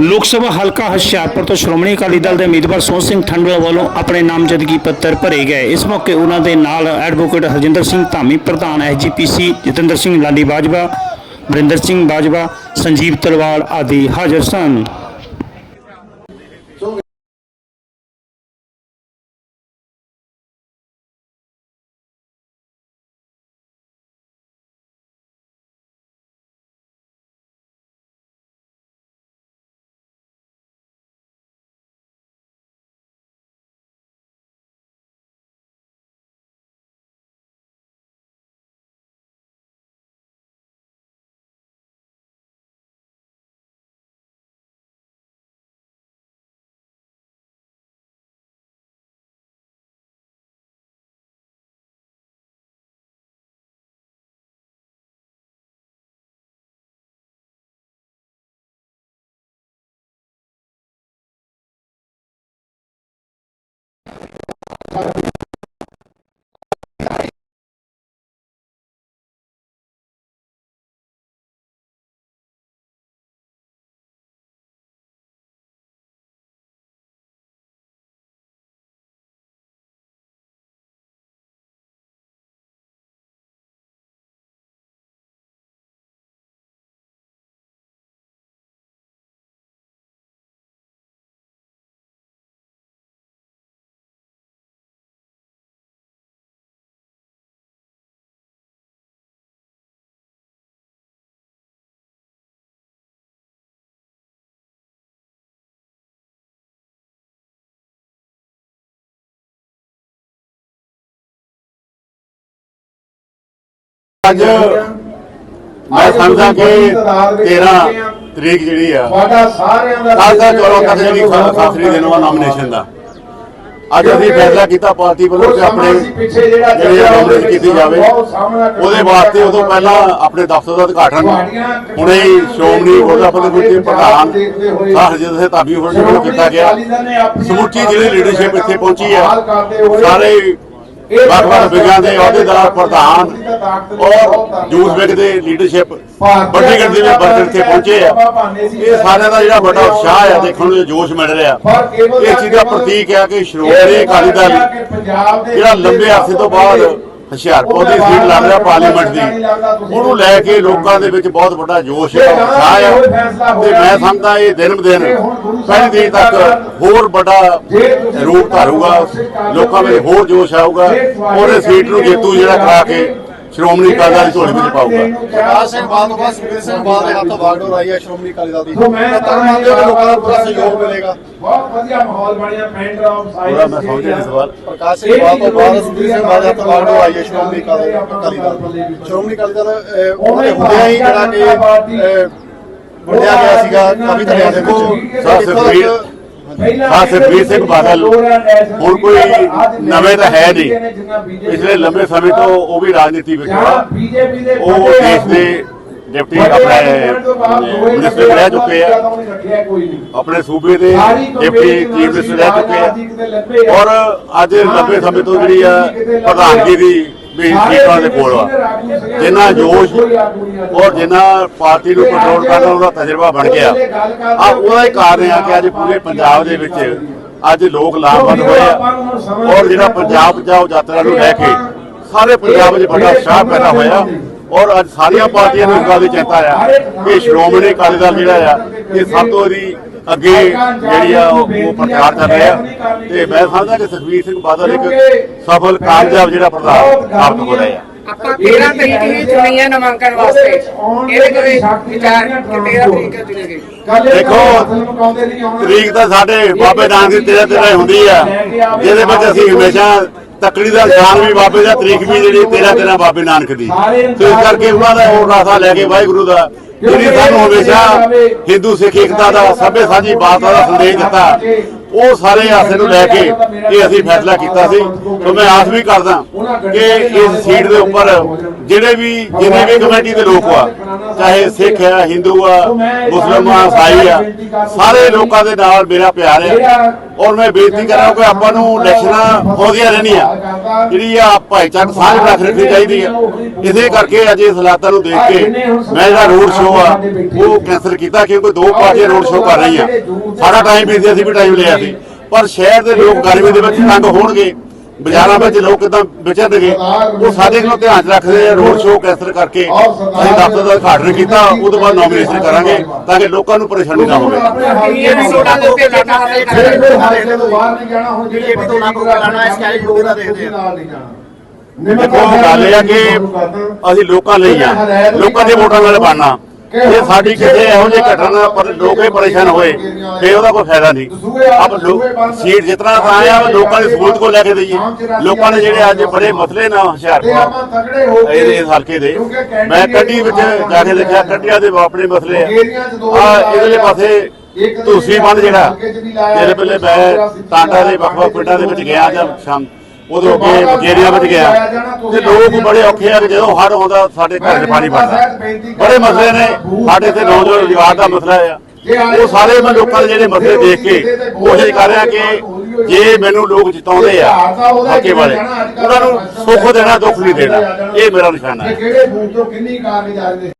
ਲੋਕ ਸਭਾ ਹਲਕਾ ਹੁਸ਼ਿਆਰਪੁਰ ਤੋਂ ਸ਼੍ਰੋਮਣੀ ਅਕਾਲੀ ਦਲ ਦੇ ਉਮੀਦਵਾਰ ਸੋਹਣ ਸਿੰਘ ਠੰਡੂਆ ਵੱਲੋਂ ਆਪਣੇ ਨਾਮਜ਼ਦਗੀ ਪੱਤਰ ਭਰੇ ਗਏ। ਇਸ ਮੌਕੇ ਉਹਨਾਂ ਦੇ ਨਾਲ ਐਡਵੋਕੇਟ ਹਰਜਿੰਦਰ ਸਿੰਘ ਧਾਮੀ, ਪ੍ਰਧਾਨ ਐਸਜੀਪੀਸੀ ਜਤਿੰਦਰ ਸਿੰਘ ਲਾਲੀ ਬਾਜਵਾ, ਵਰਿੰਦਰ ਸਿੰਘ ਬਾਜਵਾ, ਸੰਜੀਵ ਤਲਵਾਲ ਆਦਿ ਹਾਜ਼ਰ ਸਨ। ਅੱਜ ਮੈਂ ਸਮਝਦਾ ਕਿ 13 ਤਰੀਕ ਜਿਹੜੀ ਆ ਤੁਹਾਡਾ ਸਾਰਿਆਂ ਦਾ ਦਾ ਚੋਰੋ ਕਦ ਜਿਹੜੀ ਖਾਸਰੀ ਵਾ ਨਾਮੀਨੇਸ਼ਨ ਦਾ। ਅੱਜ ਅਸੀਂ ਫੈਸਲਾ ਕੀਤਾ ਪਾਰਟੀ ਵੱਲੋਂ ਕਿ ਆਪਣੇ ਜਿਹੜੇ ਨਾਮੀਨੇਸ਼ਨ ਕੀਤੀ ਜਾਵੇ ਉਹਦੇ ਵਾਸਤੇ ਉਦੋਂ ਪਹਿਲਾਂ ਆਪਣੇ ਦਫ਼ਤਰ ਦਾ ਉਦਘਾਟਨ ਹੁਣੇ ਹੀ ਪ੍ਰਬੰਧਕ ਕਮੇਟੀ ਦੇ ਪ੍ਰਧਾਨ ਸਾਹ ਜਿਹਦੇ ਧਾਬੀ ਹੋਣ ਵੱਲੋਂ ਕੀਤਾ ਗਿਆ। ਸਮੁੱਚੀ ਜਿਹੜੀ ਲੀਡਰਸ਼ਿਪ ਇੱਥੇ ਪਹੁੰਚੀ ਹੈ ਸਾਰੇ ਵੱਖ-ਵੱਖ ਵਿਗਾਂ ਦੇ ਅਹੁਦੇਦਾਰ ਪ੍ਰਧਾਨ ਔਰ ਜੂਸ ਵਿਗ ਦੇ ਲੀਡਰਸ਼ਿਪ ਵੱਡੀ ਗਿਣਤੀ ਵਿੱਚ ਵਰਕਰ ਇੱਥੇ ਪਹੁੰਚੇ ਆ। ਇਹ ਸਾਰਿਆਂ ਦਾ ਜਿਹੜਾ ਵੱਡਾ ਉਤਸ਼ਾਹ ਆ ਦੇਖਣ ਨੂੰ ਜੋਸ਼ ਮਿਲ ਰਿਹਾ। ਇਹ ਚੀਜ਼ ਦਾ ਪ੍ਰਤੀਕ ਹੈ ਕਿ ਸ਼੍ਰੋਮਣੀ ਅਕਾਲੀ ਦਲ ਜਿਹੜਾ ਲੰਬੇ ਅਰਸੇ ਤੋਂ ਬਾਅਦ ਹੁਸ਼ਿਆਰਪੁਰ ਦੀ ਸੀਟ ਲੜ ਰਿਹਾ ਪਾਰਲੀਮੈਂਟ ਦੀ। ਉਹਨੂੰ ਲੈ ਕੇ ਲੋਕਾਂ ਦੇ ਵਿੱਚ ਬਹੁਤ ਵੱਡਾ ਜੋਸ਼ ਹੈ ਉਤਸ਼ਾਹ ਹੈ। ਤੇ ਮੈਂ ਸਮਝਦਾ ਇਹ ਦਿਨ ਦਿਨ ਪਹਿਲੀ ਦਿਨ ਤੱਕ ਹੋਰ ਵੱਡਾ ਰੂਪ ਧਾਰੂਗਾ ਲੋਕਾਂ ਵਿੱਚ ਹੋਰ ਜੋਸ਼ ਆਊਗਾ ਇਹ ਸੀਟ ਨੂੰ ਜੇਤੂ ਜਿਹੜਾ ਕਰਾ ਕੇ ਸ਼੍ਰੋਮਣੀ ਅਕਾਲੀ ਦਲ ਦੀ ਝੋਲੀ ਵਿੱਚ ਪਾਊਗਾ। ਪ੍ਰਕਾਸ਼ ਸਿੰਘ ਬਾਅਦ ਸੁਖਬੀਰ ਸਿੰਘ ਬਾਦਲ ਦੇ ਹੱਥੋਂ ਵਾਗਡੋਰ ਆਈ ਹੈ ਸ਼੍ਰੋਮਣੀ ਅਕਾਲੀ ਦਲ ਦੀ। ਸੋ ਮੈਂ ਤਾਂ ਮੰਨਦੇ ਹੋ ਲੋਕਾਂ ਦਾ ਪੂਰਾ ਸਹਿਯੋਗ ਮਿਲੇਗਾ। ਬਹੁਤ ਵਧੀਆ ਮਾਹੌਲ ਬਣਿਆ ਪੈਂਟਰ ਆਫ ਸਾਈਡ ਪੂਰਾ ਮੈਂ ਸਮਝਿਆ ਨਹੀਂ ਸਵਾਲ ਪ੍ਰਕਾਸ਼ ਸਿੰਘ ਬਾਦਲ ਤੋਂ ਬਾਅਦ ਸੁਖਬੀਰ ਸਿੰਘ ਬਾਦਲ ਦੇ ਹੱਥੋਂ ਵਾਗਡੋਰ ਆਈ ਹੈ ਸ਼੍ਰੋਮਣੀ ਅਕਾਲੀ ਅਕਾਲੀ ਦਲ। ਦੀ ਸ਼੍ਰੋਮਣੀ ਅਕਾਲੀ ਦਲ ਅਹ, ਉਹਦੇ ਹੁੰਦਿਆਂ ਹੀ ਜਿਹੜਾ ਕਿ ਅਹ, ਵੰਡਿਆ ਗਿਆ ਸੀਗਾ ਕਾਫੀ ਧੜਿਆਂ ਦੇ ਵਿੱਚ। ਸਰ, ਸੁਖਬੀਰ ਹਾਂ ਸੁਖਬੀਰ ਸਿੰਘ ਬਾਦਲ। ਹੁਣ ਕੋਈ ਨਵੇਂ ਤਾਂ ਹੈ ਨਹੀਂ। ਪਿਛਲੇ ਲੰਬੇ ਸਮੇਂ ਤੋਂ ਉਹ ਵੀ ਰਾਜਨੀਤੀ ਵਿੱਚ ਆ। ਉਹ ਦੇਸ਼ ਦੇ ਡਿਪਟੀ ਆਪਣੇ ਮਿਨਿਸਟਰ ਰਹਿ ਚੁੱਕੇ ਆ। ਆਪਣੇ ਸੂਬੇ ਦੇ ਡਿਪਟੀ ਚੀਫ ਮਿਨਿਸਟਰ ਰਹਿ ਚੁੱਕੇ ਆ। ਔਰ ਅੱਜ ਲੰਬੇ ਸਮੇਂ ਤੋਂ ਜਿਹੜੀ ਆ ਪ੍ਰਧਾਨਗੀ ਦੀ ਵੀ ਦੇ ਕੋਲ ਆ। ਜਿੰਨਾ ਜੋਸ਼ ਔਰ ਜਿੰਨਾ ਪਾਰਟੀ ਨੂੰ ਕੰਟਰੋਲ ਕਰਨ ਦਾ ਉਹਦਾ ਤਜਰਬਾ ਬਣ ਗਿਆ। ਆ ਉਹਦਾ ਹੀ ਕਾਰਨ ਆ ਕਿ ਅੱਜ ਪੂਰੇ ਪੰਜਾਬ ਦੇ ਵਿੱਚ ਅੱਜ ਲੋਕ ਲਾਭਬੰਦ ਹੋਏ ਆ। ਔਰ ਜਿਹੜਾ ਪੰਜਾਬ ਬਚਾਓ ਯਾਤਰਾ ਨੂੰ ਲੈ ਕੇ ਸਾਰੇ ਪੰਜਾਬ ਵਿੱਚ ਵੱਡਾ ਉਤਸ਼ਾਹ ਪੈਦਾ ਹੋਇਆ। ਔਰ ਅੱਜ ਸਾਰੀਆਂ ਪਾਰਟੀਆਂ ਨੂੰ ਇਸ ਗੱਲ ਦੀ ਚਿੰਤਾ ਆ ਕਿ ਸ਼੍ਰੋਮਣੀ ਅਕਾਲੀ ਦਲ ਜਿਹੜਾ ਆ ਇਹ ਸਭ ਤੋਂ ਇਹਦੀ ਅੱਗੇ ਜਿਹੜੀ ਆ ਉਹ ਪ੍ਰਚਾਰ ਕਰ ਰਿਹਾ ਤੇ ਮੈਂ ਸਮਝਦਾ ਕਿ ਸੁਖਬੀਰ ਸਿੰਘ ਬਾਦਲ ਇੱਕ ਸਫਲ ਕਾਮਯਾਬ ਜਿਹੜਾ ਪ੍ਰਧਾਨ ਸਾਬਤ ਹੋ ਰਿਹਾ ਆ। ਆਪਾਂ 13 ਤਰੀਕ ਹੀ ਚੁਣੀ ਹੈ ਨਾਮਾਂਕਨ ਵਾਸਤੇ ਇਹਦੇ ਕਦੇ ਵਿਚਾਰ ਕਿ 13 ਤਰੀਕ ਚੁਣੀ ਗਈ ਦੇਖੋ, ਤਰੀਕ ਤਾਂ ਸਾਡੇ ਬਾਬੇ ਨਾਨਕ ਦੀ ਤੇਰਾ ਤੇਰਾ ਹੁੰਦੀ ਆ। ਜਿਹਦੇ ਵਿੱਚ ਅਸੀਂ ਹਮੇਸ਼ਾ ਤਕੜੀ ਦਾ ਸ਼ਾਨ ਵੀ ਬਾਬੇ ਦਾ ਤਰੀਕ ਵੀ ਜਿਹੜੀ ਤੇਰਾ ਤੇਰਾ ਬਾਬੇ ਨਾਨਕ ਦੀ। ਤੇ ਇਸ ਕਰਕੇ ਉਹਨਾਂ ਦਾ ਉਹ ਰਾਸਾ ਲੈ ਕੇ ਵਾਹਿਗੁਰੂ ਦਾ ਜਿਹੜੀ ਸਾਨੂੰ ਹਮੇਸ਼ਾ ਹਿੰਦੂ ਸਿੱਖ ਏਕਤਾ ਦਾ ਸਭੇ ਸਾਂਝੀ ਬਾਤ ਦਾ ਸੰਦੇਸ਼ ਦਿੱਤਾ ਉਹ ਸਾਰੇ ਆਸੇ ਨੂੰ ਲੈ ਕੇ ਇਹ ਅਸੀਂ ਫੈਸਲਾ ਕੀਤਾ ਸੀ। ਤੇ ਮੈਂ ਆਸ ਵੀ ਕਰਦਾ ਕਿ ਇਸ ਸੀਟ ਦੇ ਉੱਪਰ ਜਿਹੜੇ ਵੀ ਜਿੰਨੇ ਵੀ ਕਮੇਟੀ ਦੇ ਲੋਕ ਆ ਚਾਹੇ ਸਿੱਖ ਆ ਹਿੰਦੂ ਆ ਮੁਸਲਮਾਨ ਆ ਇਸਾਈ ਆ ਸਾਰੇ ਲੋਕਾਂ ਦੇ ਨਾਲ ਮੇਰਾ ਪਿਆਰ ਹੈ। ਔਰ ਮੈਂ ਬੇਨਤੀ ਕਰਾਂ ਕਿ ਆਪਾਂ ਨੂੰ ਇਲੈਕਸ਼ਨਾਂ ਆਉਂਦੀਆਂ ਰਹਿਣੀਆਂ। ਜਿਹੜੀ ਆ ਭਾਈਚਾਰਕ ਸਾਂਝ ਰੱਖ ਰੱਖਣੀ ਚਾਹੀਦੀ ਹੈ। ਇਸੇ ਕਰਕੇ ਅੱਜ ਇਸ ਹਾਲਾਤਾਂ ਨੂੰ ਦੇਖ ਕੇ ਮੈਂ ਜਿਹੜਾ ਰੋਡ ਸ਼ੋਅ ਆ, ਉਹ ਕੈਂਸਲ ਕੀਤਾ ਕਿਉਂਕਿ ਦੋ ਪਾਰਟੀਆਂ ਰੋਡ ਸ਼ੋਅ ਕਰ ਰਹੀਆਂ। ਸਾਡਾ ਟਾਈਮ ਵੀ ਸੀ ਅਸੀਂ ਵੀ ਟਾਈਮ ਲਿਆ ਸੀ। ਪਰ ਸ਼ਹਿਰ ਦੇ ਲੋਕ ਗਰਮੀ ਦੇ ਵਿੱਚ ਤੰਗ ਹੋਣਗੇ। ਬਾਜ਼ਾਰਾਂ ਵਿੱਚ ਲੋਕ ਕਿਦਾਂ ਵਿਚਰਨਗੇ ਉਹ ਸਾਡੇ ਨੂੰ ਧਿਆਨ 'ਚ ਰੱਖਦੇ ਆ ਰੋਡ ਸ਼ੋਅ ਕੈਂਸਲ ਕਰਕੇ। ਅਸੀਂ ਦਫ਼ਤਰ ਦਾ ਉਦਘਾਟਨ ਕੀਤਾ ਉਹ ਤੋਂ ਬਾਅਦ ਨੋਮੀਨੇਸ਼ਨ ਕਰਾਂਗੇ ਤਾਂ ਕਿ ਲੋਕਾਂ ਨੂੰ ਪਰੇਸ਼ਾਨੀ ਨਾ ਹੋਵੇ। ਦੇਖੋ ਗੱਲ ਇਹ ਆ ਕਿ ਅਸੀਂ ਲੋਕਾਂ ਲਈ ਆ। ਲੋਕਾਂ ਦੇ ਵੋਟਾਂ ਨਾਲ ਬਣਨਾ। ਜੇ ਸਾਡੀ ਕਿਸੇ ਇਹੋ ਜਿਹੀ ਘਟਨਾ ਪਰ ਲੋਕੇ ਪਰੇਸ਼ਾਨ ਹੋਏ ਫੇ ਉਹਦਾ ਕੋਈ ਫਾਇਦਾ ਨਹੀਂ। ਆਪ ਲੋਕ ਸੀਟ ਜਿਤਨਾ ਤਾਂ ਆਇਆ ਲੋਕਾਂ ਦੀ ਸਹੂਲਤ ਕੋ ਲੈ ਕੇ ਦਈਏ। ਲੋਕਾਂ ਨੇ ਜਿਹੜੇ ਅੱਜ ਬੜੇ ਮਸਲੇ ਨਾ ਤੇ ਹੁਸ਼ਿਆਰਪੁਰ ਇਹਦੇ ਹਲਕੇ ਦੇ। ਮੈਂ ਕੰਢੀ ਵਿੱਚ ਜਾ ਕੇ ਦੇਖਿਆ ਕੰਢੀਆਂ ਦੇ ਆਪਣੇ ਮਸਲੇ ਆ। ਇਹਦੇ ਪਾਸੇ ਤੁਸੀਂ ਬੰਦ ਜਿਹੜਾ ਜਿਹੜੇ ਪਹਿਲੇ ਮੈਂ ਟਾਂਡਾ ਦੇ ਵੱਖ ਵੱਖ ਪਿੰਡਾਂ ਦੇ ਵਿੱਚ ਗਿਆ ਜਾਂ ਸ਼ਾਮ ਉਦੋਂ ਅੱਗੇ ਬਗੇਰੀਆ ਵਿੱਚ ਗਿਆ। ਤੇ ਲੋਕ ਬੜੇ ਔਖੇ ਆ ਕਿ ਜਦੋਂ ਹੜ ਆਉਂਦਾ ਸਾਡੇ ਘਰ 'ਚ ਪਾਣੀ ਵੜਦਾ ਬੜੇ ਮਸਲੇ ਨੇ ਸਾਡੇ ਤੇ ਨੌਜਵਾਨ ਰੁਜ਼ਗਾਰ ਦਾ ਮਸਲਾ ਆ। ਉਹ ਸਾਰੇ ਮੈਂ ਲੋਕਾਂ ਦੇ ਜਿਹੜੇ ਮਸਲੇ ਦੇਖ ਕੇ ਕੋਸ਼ਿਸ਼ ਕਰ ਰਿਹਾ ਕਿ ਜੇ ਮੈਨੂੰ ਲੋਕ ਜਿਤਾਉਂਦੇ ਆ ਹੱਕੇ ਵਾਲੇ ਉਹਨਾਂ ਨੂੰ ਸੁੱਖ ਦੇਣਾ ਦੁੱਖ ਨਹੀਂ ਦੇਣਾ। ਇਹ ਮੇਰਾ ਨਿਸ਼ਾਨਾ ਹੈ ਕਿਹੜੇ ਬੂਥ ਤੋਂ ਕਿੰਨੀ ਕਾਰਗੁਜ਼ਾਰੀ ਦੇ